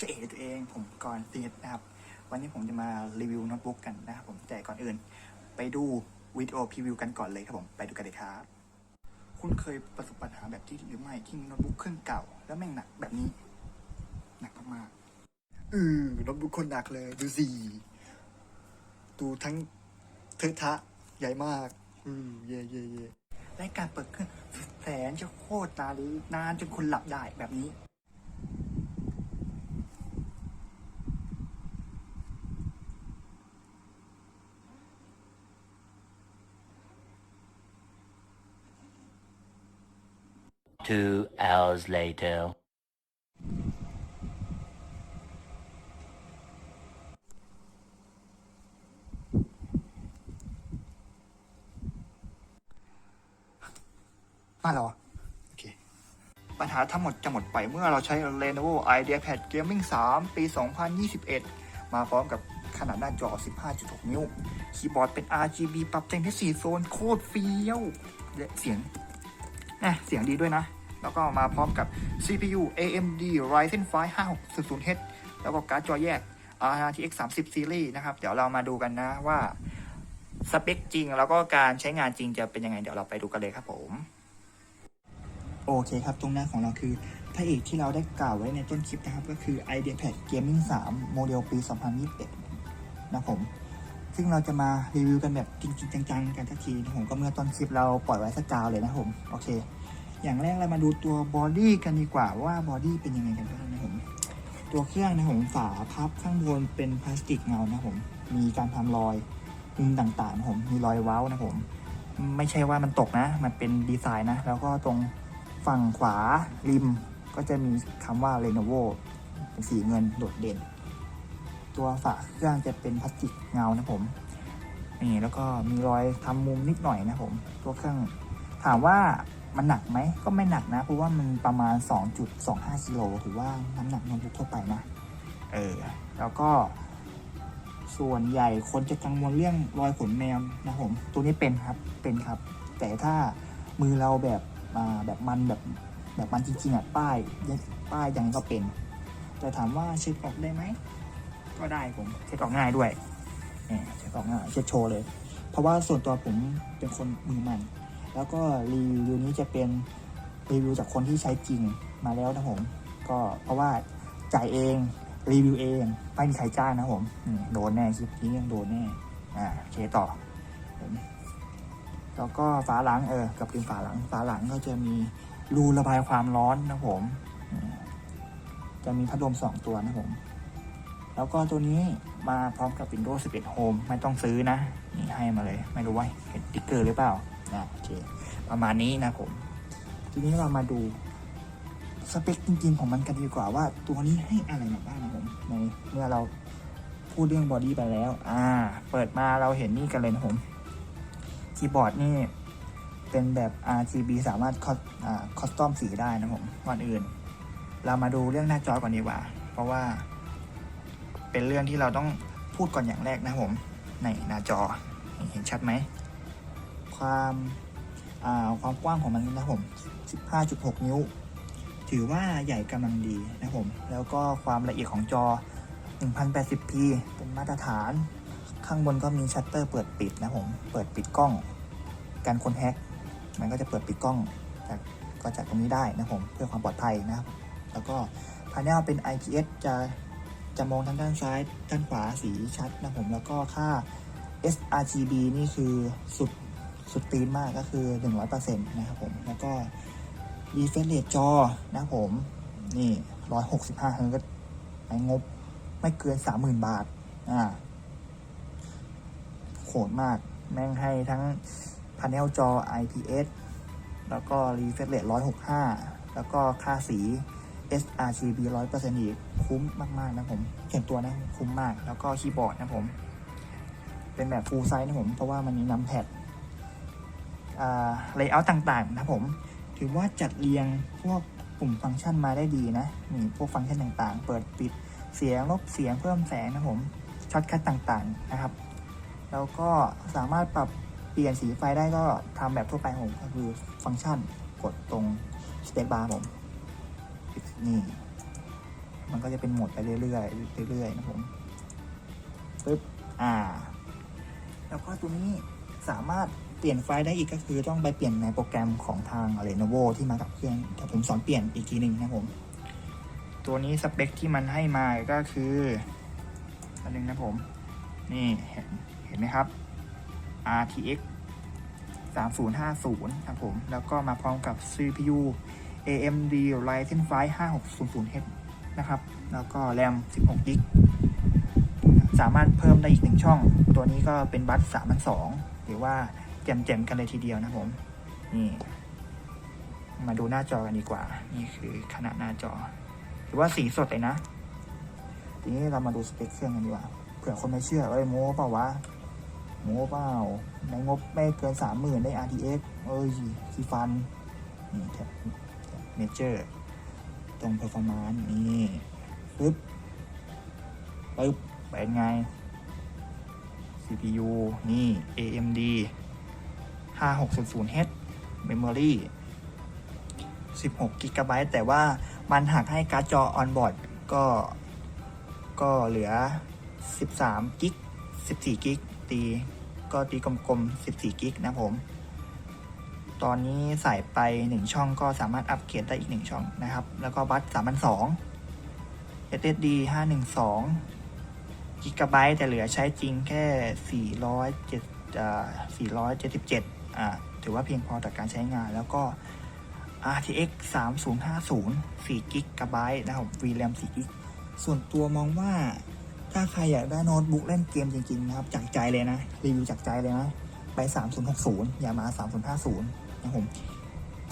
เจ๋ตัวเองผมก่อนเตียดนะครับ วันนี้ผมจะมารีวิวโน้ตบุ๊กกันนะครับผมแต่ก่อนอื่น ไปดูวิดีโอพรีวิวกันก่อนเลยครับผมไปดูกันเลยครับ คุณเคยประสบปัญหาแบบที่หรือไม่ที่โน้ตบุ๊กเครื่องเก่า แล้วแม่งหนักแบบนี้ หนักมากๆเออโน้ตบุ๊กคนหนักเลย ดูสิดูทั้งเทอะทะใหญ่มาก อือเย่เย่เย่และการเปิดเครื่องแสนจะโคตรนานนานจนคนหลับได้แบบนี้ Two hours later. มาเหรอโอเค ปัญหาทั้งหมดจะหมดไปเมื่อเราใช้ Lenovo IdeaPad Gaming 3 ปี 2021 มาพร้อมกับขนาดหน้าจอ 15.6 นิ้ว คีย์บอร์ดเป็น RGB ปรับแต่งได้4โซนโคตรเฟี้ยว และเสียงนะเสียงดีด้วยนะ แล้วก็มาพร้อมกับ CPU AMD Ryzen 5 5600H แล้วก็การ์ดจอแยก RTX 30 Series นะครับ เดี๋ยวเรามาดูกันนะว่าสเปคจริง แล้วก็การใช้งานจริงจะเป็นยังไง เดี๋ยวเราไปดูกันเลยครับผม โอเคครับ ตรงหน้าของเราคือพระเอกที่เราได้กล่าวไว้ในต้นคลิปนะครับ ก็คือ IdeaPad Gaming 3 โมเดลปี 2021 นะผม ซึ่งเราจะมารีวิวกันแบบจริง ๆ จัง ๆ กันทักทีผมก็เมื่อต้นคลิปเราปล่อยไว้สักกาวเลยนะผม โอเค อย่างแรกเรามาดูตัวบอดี้กันดีกว่าว่าบอดี้เป็นยังไงกันบ้างนะผมตัวเครื่องนะผมฝาพับข้างบนเป็นพลาสติกเงานะผมมีการทำรอยมุมต่างๆนะผมมีรอยเว้านะผม ไม่ใช่ว่ามันตกนะ มันเป็นดีไซน์นะ แล้วก็ตรงฝั่งขวาริมก็จะมีคำว่า Lenovo เป็นสีเงินโดดเด่น ตัวฝาเครื่องจะเป็นพลาสติกเงานะผมนี่แล้วก็มีรอยทำมุมนิดหน่อยนะผม ตัวเครื่องถามว่า มันหนักไหมก็ไม่หนักนะเพราะว่ามันประมาณ 2.25กิโลถือว่าน้ำหนักน้ตบุ๊กทั่วไปนะเออแล้วก็ส่วนใหญ่คนจะกังวลเรื่องรอยขนแมวนะผมตัวนี้เป็นครับเป็นครับ แต่ถ้ามือเราแบบแบบมันแบบแบบมันจริงๆอะป้ายป้ายยังก็เป็น แต่ถามว่าเช็ดออกได้ไหมก็ได้ผมเช็ดออกง่ายด้วยเนี่ยเช็ดออกง่ายเช็ดโชว์เลย เพราะว่าส่วนตัวผมเป็นคนมือใหม่ แล้วก็รีวิวนี้จะเป็นรีวิวจากคนที่ใช้จริงมาแล้วนะผม ก็เพราะว่าจ่ายเองรีวิวเองไม่มีใครจ้างนะผมโดนแน่คลิปนี้ยังโดนแน่อ่าโอเคต่อแล้วก็ฝาหลังเออกับลืมฝาหลังฝาหลังก็จะมีรูระบายความร้อนนะผมอืมจะมีพัดลมสองตัวนะผม แล้วก็ตัวนี้มาพร้อมกับ Windows 11 Home ไม่ต้องซื้อนะ นี่ให้มาเลย ไม่รู้ว่าเห็นติ๊กเกอร์หรือเปล่า นะโอเคประมาณนี้นะผม ทีนี้เรามาดูสเปคจริงๆของมันกันดีกว่าว่าตัวนี้ให้อะไรมาบ้างนะผมในเมื่อเราพูดเรื่องบอดี้ไปแล้ว อ่า เปิดมาเราเห็นนี่กันเลยนะผม คีย์บอร์ดนี่ เป็นแบบ RGB สามารถคอสอ่าคอสตอมสีได้นะผมก่อนอื่น เรามาดูเรื่องหน้าจอก่อนดีกว่า เพราะว่า เป็นเรื่องที่เราต้องพูดก่อนอย่างแรกนะผม ในหน้าจอ เห็นชัดไหม ความาความกว้างของมันนะผม 15.6 นิ้ว ถือว่าใหญ่กำลังดีนะผม แล้วก็ความละเอียดของจอ 1080p เป็นมาตรฐาน ข้างบนก็มีชัตเตอร์เปิดปิดนะผม เปิดปิดกล้อง การคนแฮก มันก็จะเปิดปิดกล้องจากก็จากตรงนี้ได้นะผม เพื่อความปลอดภัยนะครับ แล้วก็ภายในเป็น IPS จะจะมองทั้งด้านซ้ายด้านขวาสีชัดนะผม แล้วก็ค่า sRGB นี่คือสุด สุดตีนมากก็คือ 100%นะครับผม แล้วก็ refresh rate จอนะผม นี่ 165เฮิร์ตซ์ในงบไม่เกิน 30,000 บาท อ่าโหดมาก แม่งให้ทั้งพาเนลจอ IPS แล้วก็ refresh rate 165 แล้วก็ค่าสี sRGB 100%อีก คุ้มมาก ๆ นะผมเขียนตัวนะ คุ้มมาก แล้วก็คีย์บอร์ดนะผม เป็นแบบ full size นะผม เพราะว่ามันมีนัมแพด อ่า layout ต่างๆนะผม ถือว่าจัดเรียงพวกปุ่มฟังก์ชันมาได้ดีนะนี่พวกฟังก์ชันต่างๆ เปิดปิดเสียงลบเสียงเพิ่มแสงนะผมช็อตคัทต่างๆนะครับ แล้วก็สามารถปรับเปลี่ยนสีไฟได้ก็ทำแบบทั่วไปผมก็คือฟังก์ชันกดตรงสเปบาร์ผมนี่มันก็จะเป็นโหมดไปเรื่อยๆเรื่อยๆนะผมปึ๊บอ่า แล้วก็ตัวนี้สามารถ เปลี่ยนไฟล์ได้อีกก็คือต้องไปเปลี่ยนในโปรแกรมของทาง Lenovo ที่มากับเครื่องแต่ผมสอนเปลี่ยนอีกทีหนึ่งนะผม ตัวนี้สเปคที่มันให้มาก็คืออันนึงนะผม นี่เห็นเห็นไหมครับ RTX 3050ครับผม แล้วก็มาพร้อมกับ CPU AMD Ryzen 5 5600H นะครับ แล้วก็ RAM 16 GB สามารถเพิ่มได้อีกหนึ่งช่อง ตัวนี้ก็เป็นบัส3,200หรือว่า จมๆกันเลยทีเดียวนะผมนี่มาดูหน้าจอกันดีกว่า นี่คือขนาดหน้าจอถือว่าสีสดเลยนะ ทีนี้เรามาดูสเปคเครื่องกันดีกว่าเผื่อคนไม่เชื่อเอ้ยโม้เปล่าวะโม้เปล่าในงบไม่เกินสามหมื่นได้ RTX เอ้ยคีฟัน นี่แท็บเมเจอร์ตรงเพอร์ฟอร์มานซ์นี่ปึ๊บปึ๊บเป็นไง CPU นี่ AMD 5600H Memory 16 g b แต่ว่ามันหักให้การ์ดจอ on board ก็ ก็เหลือ 13กิก14กิกตี ก็ตีกลมๆ 14กิกนะผม ตอนนี้ใส่ไป 1 ช่องก็สามารถอัปเกรดได้อีก 1 ช่องนะครับ แล้วก็บัต3,200 SSD 512กิกะไบต์แต่เหลือใช้จริงแค่407 477 ถือว่าเพียงพอต่อการใช้งาน แล้วก็ RTX 3050 4กิกะไบต์นะครับ VRAM 4กิกส่วนตัวมองว่าถ้าใครอยากได้โน้ตบุ๊กเล่นเกมจริงๆนะครับจากใจเลยนะ รีวิวจากใจเลยนะ ไป 3060 อย่ามา 3050 นะครับผม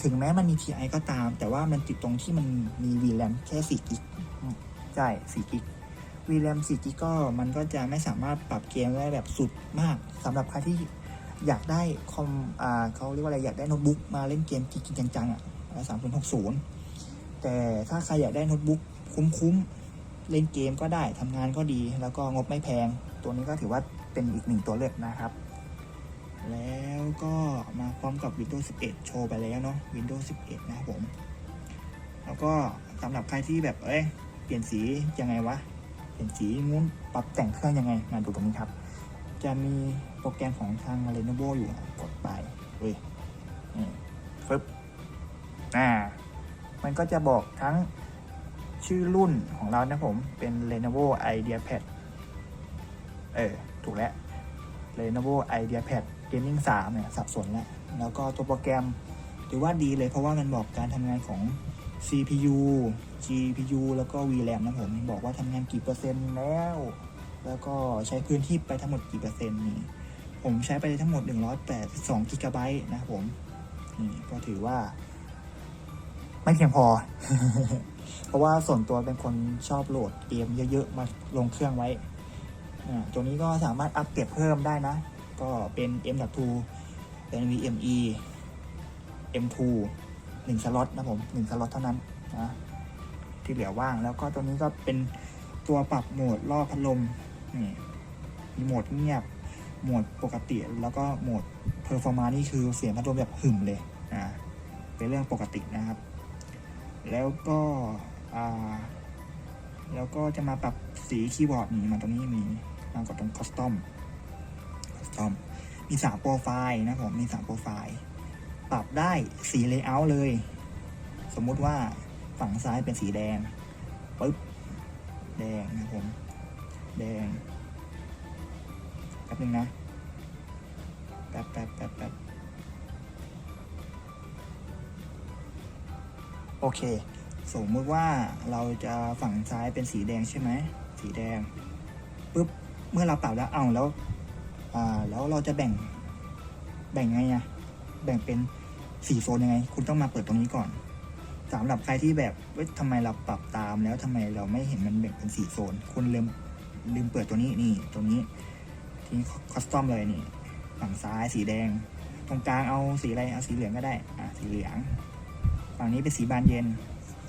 ถึงแม้มันมี TI ก็ตาม แต่ว่ามันติดตรงที่มันมี VRAM แค่4กิกใช่4กิก VRAM 4กิกก็มันก็จะไม่สามารถปรับเกมได้แบบสุดมากสำหรับใครที่ อยากได้คอมอ่าเขาเรียกว่าอะไรอยากได้โน้ตบุ๊กมาเล่นเกมจริงๆจังๆอะสามพันหกศูนย์แต่ถ้าใครอยากได้โน้ตบุ๊กคุ้มๆ เล่นเกมก็ได้ทำงานก็ดี แล้วก็งบไม่แพง ตัวนี้ก็ถือว่าเป็นอีกหนึ่งตัวเลือกนะครับ แล้วก็มาพร้อมกับ Windows 11 โชว์ไปแล้วเนาะ Windows 11 นะครับผม แล้วก็สำหรับใครที่แบบ เอ้ย เปลี่ยนสียังไงวะ เปลี่ยนสีงู้นปรับแต่งเครื่องยังไง มาดูตรงนี้ครับ จะมีโปรแกรมของทาง Lenovo อยู่กดไปเว้ยนี่ฟึบอ่ามันก็จะบอกทั้งชื่อรุ่นของเรานะผมเป็น Lenovo IdeaPad เออ ถูกแล้ว Lenovo IdeaPad Gaming 3เนี่ยสับสนแล้ว แล้วก็ตัวโปรแกรมถือว่าดีเลยเพราะว่ามันบอกการทำงานของ CPU GPU แล้วก็ VRAM นะผมบอกว่าทำงานกี่เปอร์เซ็นต์แล้ว แล้วก็ใช้พื้นที่ไปทั้งหมดกี่เปอร์เซ็นต์นี่ผมใช้ไปทั้งหมด 182กิกะไบต์นะครับผมนี่ก็ถือว่า ไม่เพียงพอ เพราะว่าส่วนตัวเป็นคนชอบโหลดเกมเยอะๆ มาลงเครื่องไว้ตัวนี้ก็สามารถอัปเกรดเพิ่มได้นะ ก็เป็น M.2 เป็น VME M2 หนึ่งสล็อตนะผมหนึ่งสล็อตเท่านั้นนะที่เหลือว่างแล้วก็ตัวนี้ก็เป็นตัวปรับโหมดล่อพัดลม นี่มีโหมดเงียบ โหมดปกติ แล้วก็โหมดเพอร์ฟอร์มานี่คือเสียงพัดลมแบบหึ่มเลยนะเป็นเรื่องปกตินะครับ แล้วก็แล้วก็จะมาปรับสีคีย์บอร์ดนี่มาตรงนี้มีมากดตรงคอสตอมคอสตอมมีสามโปรไฟล์นะผมมีสามโปรไฟล์ ปรับได้สีเลเยอร์เลย สมมุติว่าฝั่งซ้ายเป็นสีแดงปึ๊บแดงนะครับผม แดงแป๊บนึงนะแป๊บแป๊บแป๊บแป๊บโอเค สมมติว่าเราจะฝั่งซ้ายเป็นสีแดงใช่ไหม สีแดงปุ๊บเมื่อเราปรับแล้วเอาแล้วอ่าแล้วเราจะแบ่งแบ่งไงอะแบ่งเป็นสี่โซนยังไง คุณต้องมาเปิดตรงนี้ก่อนสำหรับใครที่แบบเว้ยทำไมเราปรับตามแล้วทำไมเราไม่เห็นมันแบ่งเป็นสี่โซน คุณลืม ลืมเปิดตัวนี้นี่ตัวนี้ที่คอสตอมเลยนี่ฝั่งซ้ายสีแดง ตรงกลางเอาสีอะไรเอาสีเหลืองก็ได้อะสีเหลือง ฝั่งนี้เป็นสีบานเย็น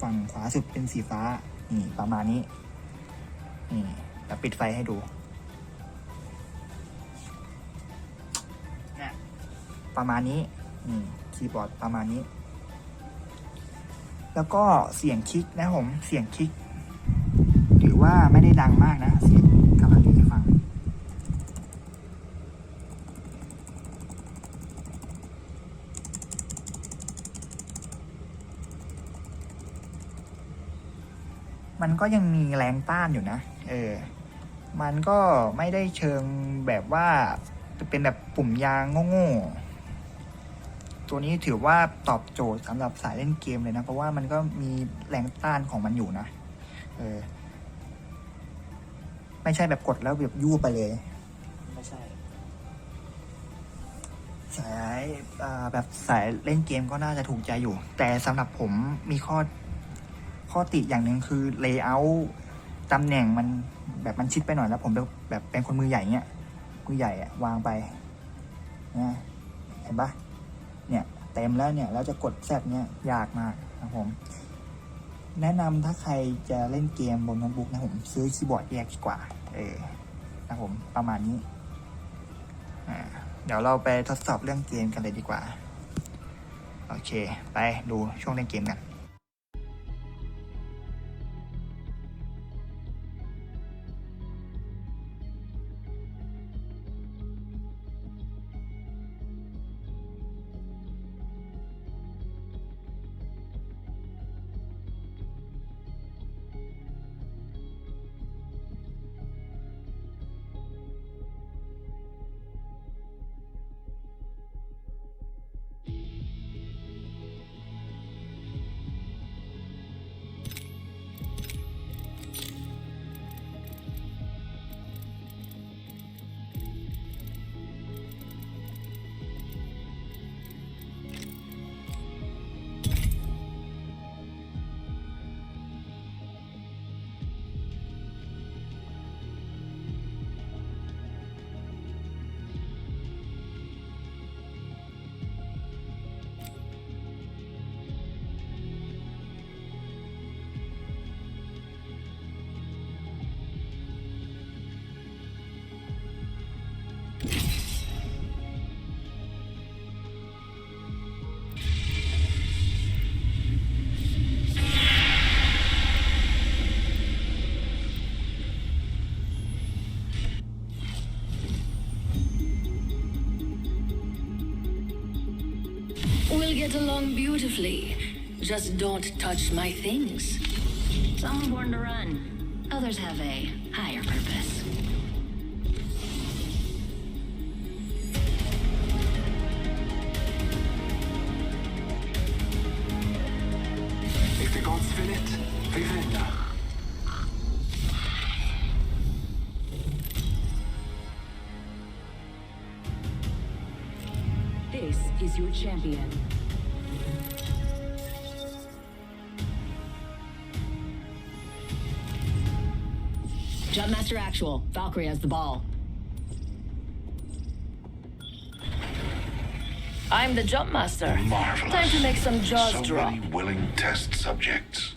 ฝั่งขวาสุดเป็นสีฟ้านี่ประมาณนี้นี่แล้วปิดไฟให้ดูเนี่ยประมาณนี้นี่คีย์บอร์ดประมาณนี้ แล้วก็เสียงคลิกนะผมเสียงคลิก ว่าไม่ได้ดังมากนะเสียงกำลังดีฟัง มันก็ยังมีแรงต้านอยู่นะ เออ มันก็ไม่ได้เชิงแบบว่าเป็นแบบปุ่มยางโง่ๆ ตัวนี้ถือว่าตอบโจทย์สำหรับสายเล่นเกมเลยนะ เพราะว่ามันก็มีแรงต้านของมันอยู่นะ เออ ไม่ใช่แบบกดแล้วแบบยู่ไปเลย ไม่ใช่ สายอ่าแบบสายเล่นเกมก็น่าจะถูกใจอยู่ แต่สำหรับผมมีข้อ ข้อติอย่างหนึ่งคือเลเยอร์ตำแหน่งมันแบบมันชิดไปหน่อยแล้วผมแบบแบบเป็นคนมือใหญ่เงี้ยมือใหญ่อะวางไปนะเห็นปะเนี่ยเต็มแล้วเนี่ยแล้วจะกดแซดเนี่ยยากมากนะครับผมแนะนำถ้าใครจะเล่นเกมบนโน้ตบุ๊กนะผมซื้อคีย์บอร์ดแยกดีกว่า เออนะครับผมประมาณนี้เดี๋ยวเราไปทดสอบเรื่องเกมกันเลยดีกว่า โอเค ไปดูช่วงเล่นเกมกัน get along beautifully. Just don't touch my things. Some are born to run. Others have a higher purpose. If the gods will it, vivenna. This is your champion. Jumpmaster Actual. Valkyrie has the ball. I'm the Jumpmaster. Marvelous. Time to make some jaws so drop. many willing test subjects.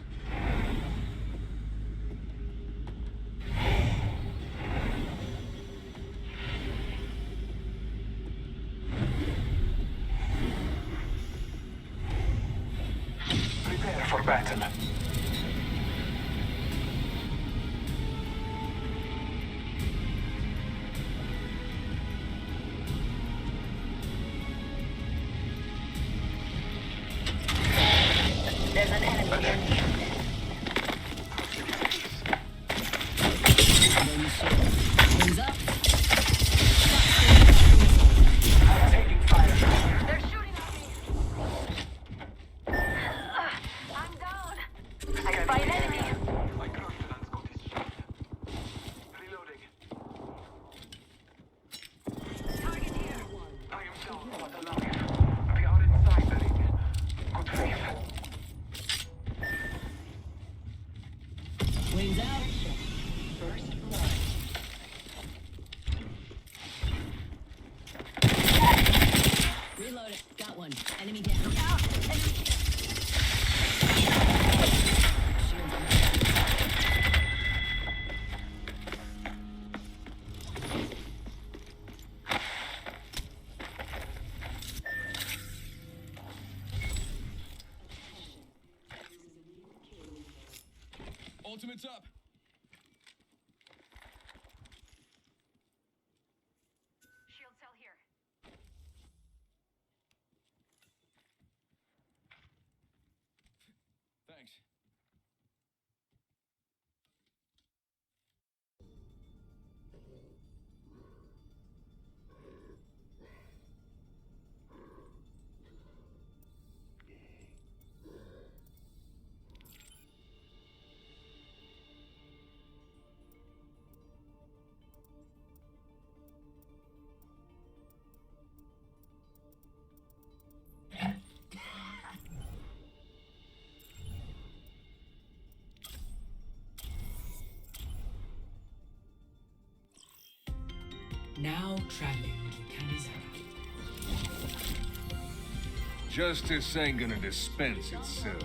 Ultimate's up. Now traveling to Kamizaka. Justice ain't gonna dispense itself.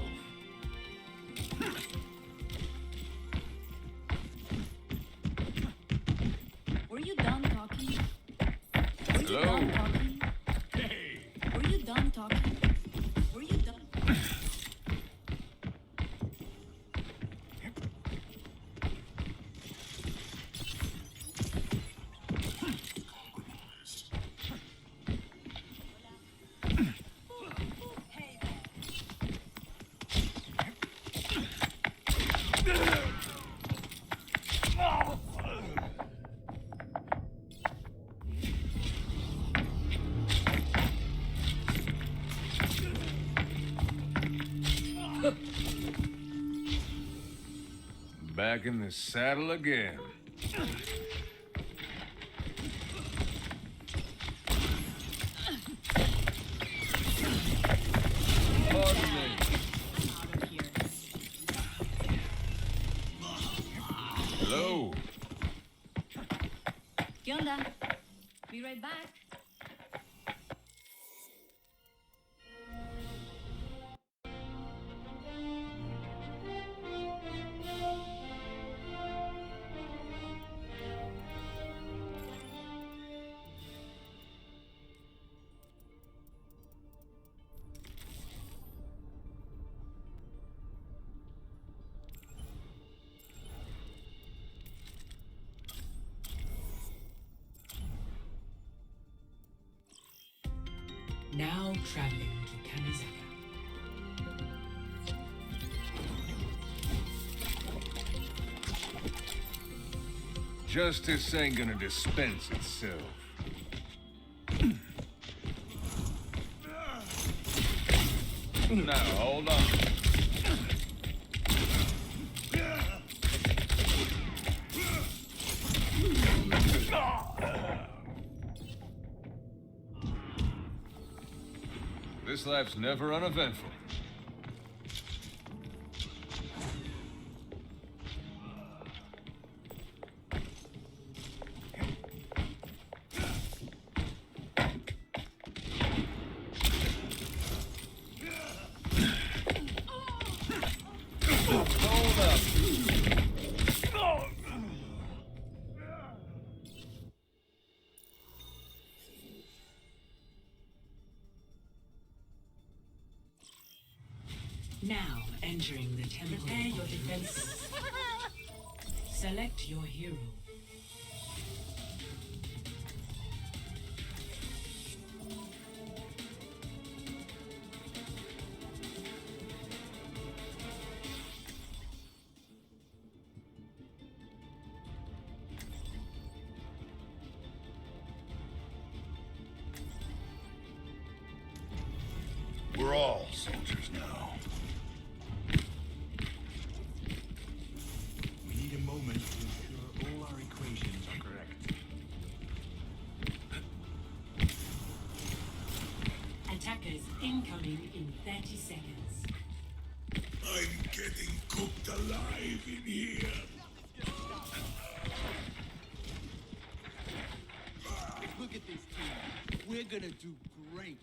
Back in the saddle again. Now traveling to Kamizaka. Justice ain't gonna dispense itself. now, hold on. This life's never uneventful. Entering the temple. Prepare your defenses. Select your hero. We're all soldiers now. Moment to ensure all our equations are correct. Attackers incoming in 30 seconds. I'm getting cooked alive in here. Look at this team. We're gonna do great.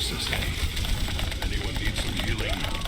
Sensei. Anyone need some healing?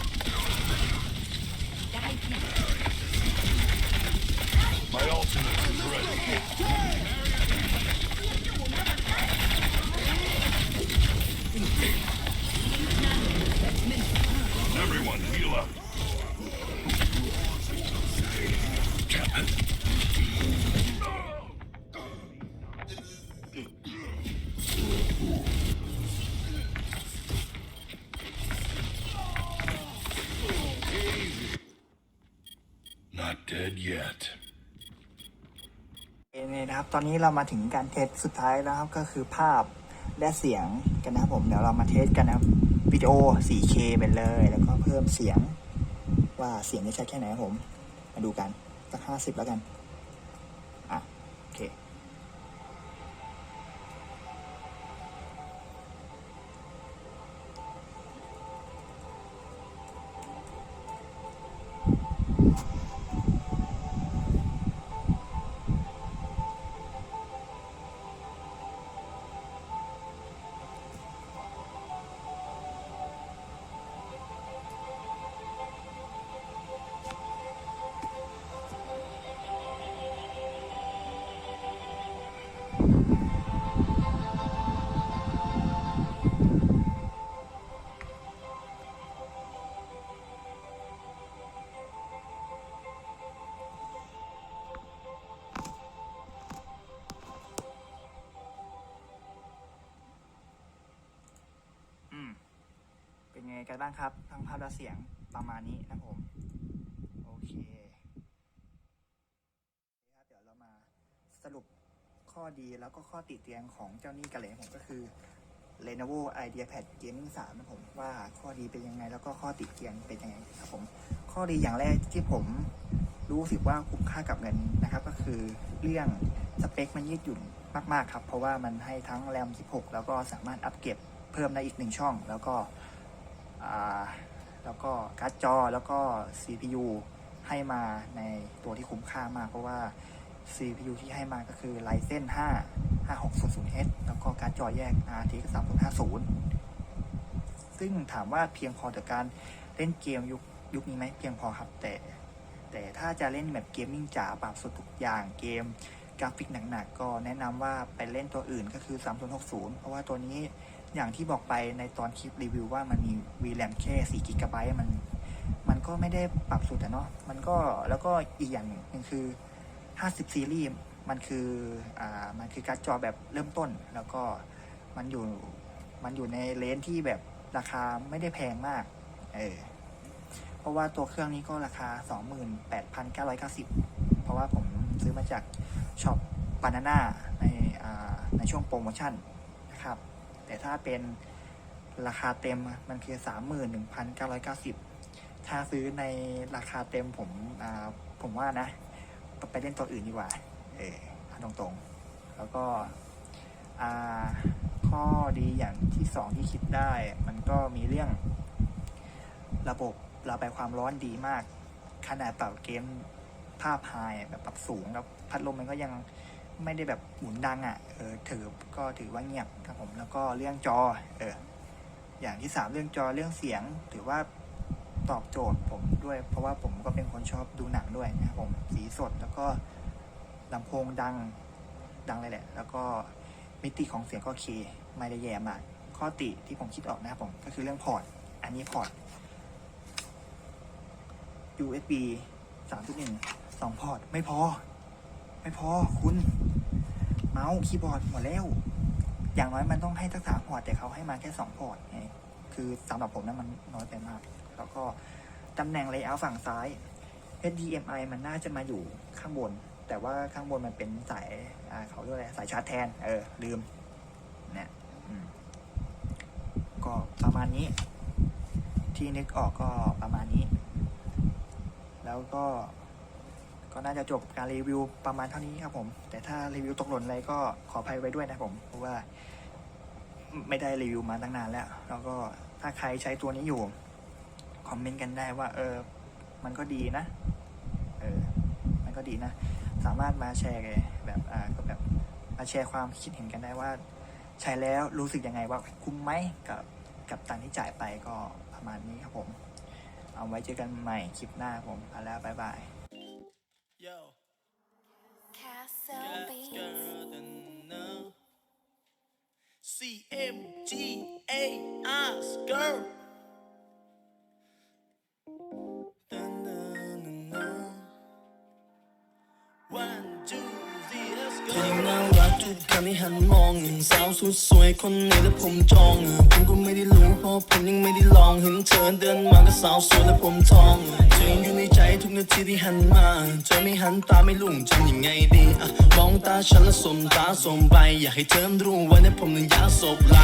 ตอนนี้เรามาถึงการเทสสุดท้ายแล้วครับ ก็คือภาพและเสียงกันนะครับผมเดี๋ยวเรามาเทสกันนะครับวิดีโอ 4K ไปเลย แล้วก็เพิ่มเสียงว่าเสียงจะชัดแค่ไหนครับผม มาดูกันสักห้าสิบแล้วกัน บ้างครับทั้งภาพและเสียงประมาณนี้นะครับผมโอเคครับเดี๋ยวเรามาสรุปข้อดีแล้วก็ข้อติเตียงของเจ้านี่กันเลยผมก็คือ Lenovo IdeaPad Gaming 3นะผมว่าข้อดีเป็นยังไง แล้วก็ข้อติเตียงเป็นยังไงครับผมข้อดีอย่างแรกที่ผมรู้สึกว่าคุ้มค่ากับเงินนะครับ ก็คือเรื่องสเปคมันยืดหยุ่นมาก ๆ ครับ เพราะว่ามันให้ทั้งแรม 16 แล้วก็สามารถอัปเกรดเพิ่มได้อีกหนึ่งช่อง แล้วก็ แล้วก็การ์ดจอแล้วก็ CPU ให้มาในตัวที่คุ้มค่ามาก เพราะว่า CPU ที่ให้มาก็คือ Ryzen 5 5600H แล้วก็การ์ดจอแยก RTX 3050 ซึ่งถามว่าเพียงพอต่อการเล่นเกมยุคยุคนี้ไหมเพียงพอครับแต่ แต่ถ้าจะเล่นแบบเกมมิ่งจ๋าปรับสุดทุกอย่างเกมกราฟิกหนักๆก็แนะนำว่าไปเล่นตัวอื่นก็คือ 3060 เพราะว่าตัวนี้ อย่างที่บอกไปในตอนคลิปรีวิวว่ามันมี VRAM แค่4 g b มัน มันก็ไม่ได้ปรับสุดอะเนาะ มันก็แล้วก็อีกอย่างหนึ่งคือ 50 ซีรีส์มันคืออ่ามันคือการ์ดจอแบบเริ่มต้น แล้วก็มันอยู่มันอยู่ในเลนที่แบบราคาไม่ได้แพงมากเออเพราะว่าตัวเครื่องนี้ก็ราคา 28,990 เพราะว่าผมซื้อมาจากช็อปบานาน่าในอ่าในช่วงโปรโมชั่นนะครับ แต่ถ้าเป็นราคาเต็มมันคือ31,990ถ้าซื้อในราคาเต็มผมผมว่านะ ไปเล่นตัวอื่นดีกว่า เออตรงๆ แล้วก็ข้อดีอย่างที่สองที่คิดได้ มันก็มีเรื่อง ระบบระบายความร้อนดีมาก ขนาดปรับเกมภาพไฮแบบปรับสูงแล้วพัดลมมันก็ยัง ไม่ได้แบบหมุนดังอะ่ะเออถือก็ถือว่าเงียบครับผมแล้วก็เรื่องจอเอออย่างที่สามเรื่องจอเรื่องเสียง ถือว่าตอบโจทย์ผมด้วย เพราะว่าผมก็เป็นคนชอบดูหนังด้วยนะครับผมสีสดแล้วก็ลำโพงดังดังเลยแหละ แล้วก็มิติของเสียงก็โอเคไม่ได้แย่มากข้อติที่ผมคิดออกนะครับผมก็คือเรื่องพอร์ตอันนี้พอร์ต USB 3.1 2 พอร์ต ไม่พอ ไม่พอคุณ เมาส์คีย์บอร์ดหมดแล้ว อย่างน้อยมันต้องให้ทั้งสามพอร์ตแต่เขาให้มาแค่2พอร์ตไงคือสำหรับผมนะมันน้อยไปมาก แล้วก็ตำแหน่ง layout ฝั่งซ้าย HDMI มันน่าจะมาอยู่ข้างบน แต่ว่าข้างบนมันเป็นสายเขาเรียกอะไรสายชาร์จแทน เออ ลืมเนี่ยก็ประมาณนี้ ที่นึกออกก็ประมาณนี้ แล้วก็ ก็น่าจะจบการรีวิวประมาณเท่านี้ครับผม แต่ถ้ารีวิวตกหล่นอะไรก็ขออภัยไว้ด้วยนะผม เพราะว่าไม่ได้รีวิวมาตั้งนานแล้ว แล้วก็ถ้าใครใช้ตัวนี้อยู่ คอมเมนต์กันได้ว่า เออ มันก็ดีนะ เออ มันก็ดีนะ สามารถมาแชร์แบบอ่าก็แบบมาแชร์ความคิดเห็นกันได้ว่า ใช้แล้วรู้สึกยังไงว่าคุ้มไหมกับกับตังที่จ่ายไปก็ประมาณนี้ครับผม เอาไว้เจอกันใหม่คลิปหน้าผมเอาแล้ว บ๊ายบาย God's girl no. นี่หันมองสาวสุดสวยคนไหนแล้วผมจองผมก็ไม่ได้รู้เพราะผมยังไม่ได้ลองเห็นเธอเดินมาก็สาวสวยแล้วผมทองเธอยังอยู่ในใจทุกนาทีที่หันมาเธอไม่หันตาไม่ลุ่งทำยังไงดีอะมองตาฉันแล้วสมตาสมไปอยากให้เธอรู้ว่าในผมนั้นยาสบไหล